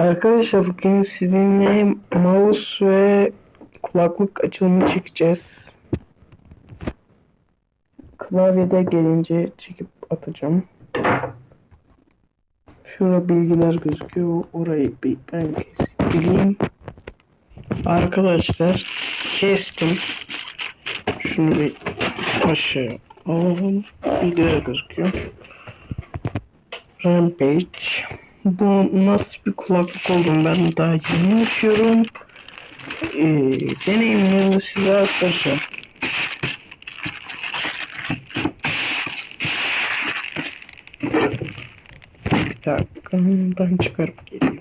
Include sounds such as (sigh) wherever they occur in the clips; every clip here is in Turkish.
Arkadaşlar bugün sizinle mouse ve kulaklık açılımı çekeceğiz. Klavyede gelince çekip atacağım. Şurada bilgiler gözüküyor. Orayı bir ben keseyim. Arkadaşlar kestim. Şunu bir aşağı alalım. Bilgiler gözüküyor. Rampage. Bu nasıl bir kulaklık olduğunu ben daha yeni açıyorum. Ee, deneyimlerimi size aktaracağım. Bir dakika ben çıkarıp geleyim.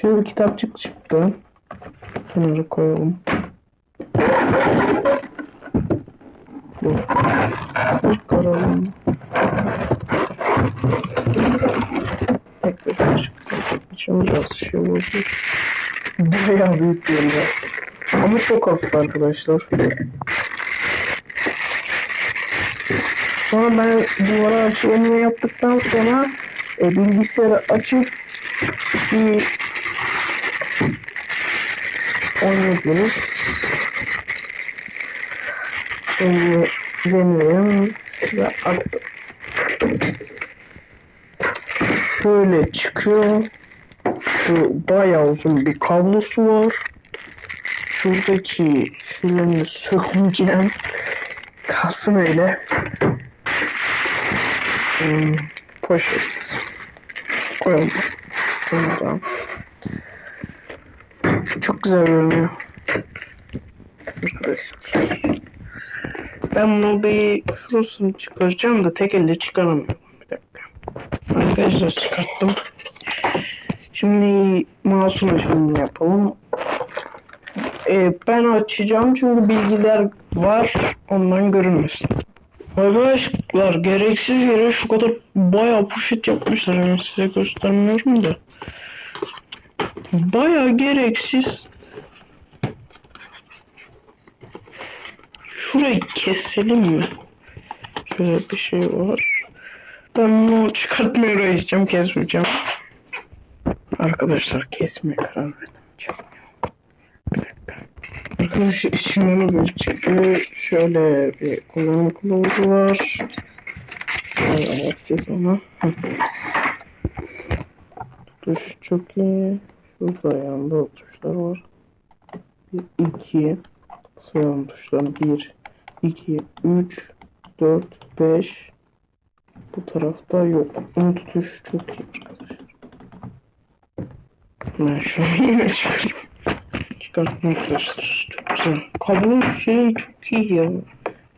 Şöyle bir kitapçık çıktı. Kenara koyalım. Bu. Çıkaralım. Şey oldu. Bayağı büyük bir yerde. Ama çok hafif arkadaşlar. Sonra ben duvara açılımını yaptıktan sonra e, bilgisayarı açıp bir oynadınız. Şimdi deneyelim. Size attım. Şöyle çıkıyor. Şu bayağı uzun bir kablosu var. Şuradaki filmi sökmeyeceğim. Kalsın öyle. Hmm, poşet. Koyalım. Şuradan. Çok güzel görünüyor. Ben bunu bir şurasını çıkaracağım da tek elle çıkaramıyorum. Bir dakika. Arkadaşlar çıkarttım. Şimdi mouse'un açılımını yapalım. Ee, ben açacağım çünkü bilgiler var. Ondan görünmesin. Arkadaşlar gereksiz yere şu kadar bayağı poşet yapmışlar. Yani size göstermiyorum da. Bayağı gereksiz. Şurayı keselim mi? Şöyle bir şey var. Ben bunu çıkartmaya uğraşacağım, kesmeyeceğim. Arkadaşlar kesmeye karar verdim. Bir dakika. Arkadaşlar içinden böyle çıkıyor. Şöyle bir kullanım kılavuzu var. Şöyle bakacağız ona. Hı. Tuş çok iyi. Şurada yanında tuşlar var. Bir, iki. Sayalım tuşlarını. Bir, iki, üç, dört, beş. Bu tarafta yok. Unut tuş çok iyi arkadaşlar. Ben şunu (laughs) yine çıkarayım. Çıkartma arkadaşlar. Çok güzel. Kablo şey çok iyi ya.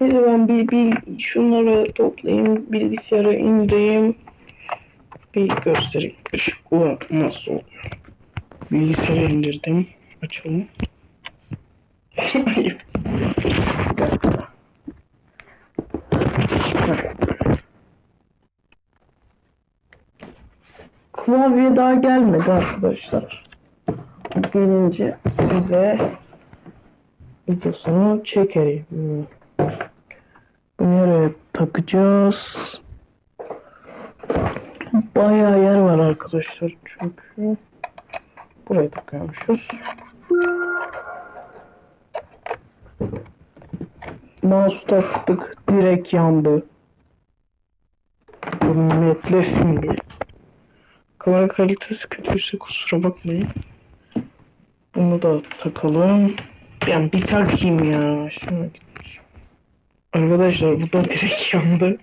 Neyse ben bir, bir şunları toplayayım. Bilgisayara indireyim. Bir göstereyim. Işıklı nasıl oluyor. Bilgisayara indirdim. Açalım. (laughs) Hayır. Klavye daha gelmedi arkadaşlar. Gelince size videosunu çekerim. Nereye takacağız? Bayağı yer var arkadaşlar çünkü buraya takıyormuşuz. Mouse taktık direkt yandı. Bunu netlesin diye. Kamera kalitesi kötüyse kusura bakmayın. Bunu da takalım. Yani bir takayım ya. Şimdi. Arkadaşlar bu da (laughs) direkt yandı.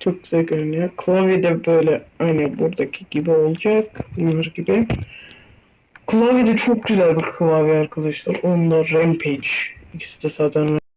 Çok güzel görünüyor. Klavye de böyle aynı buradaki gibi olacak. Bunlar gibi. Klavye de çok güzel bir klavye arkadaşlar. Onda Rampage. İkisi de zaten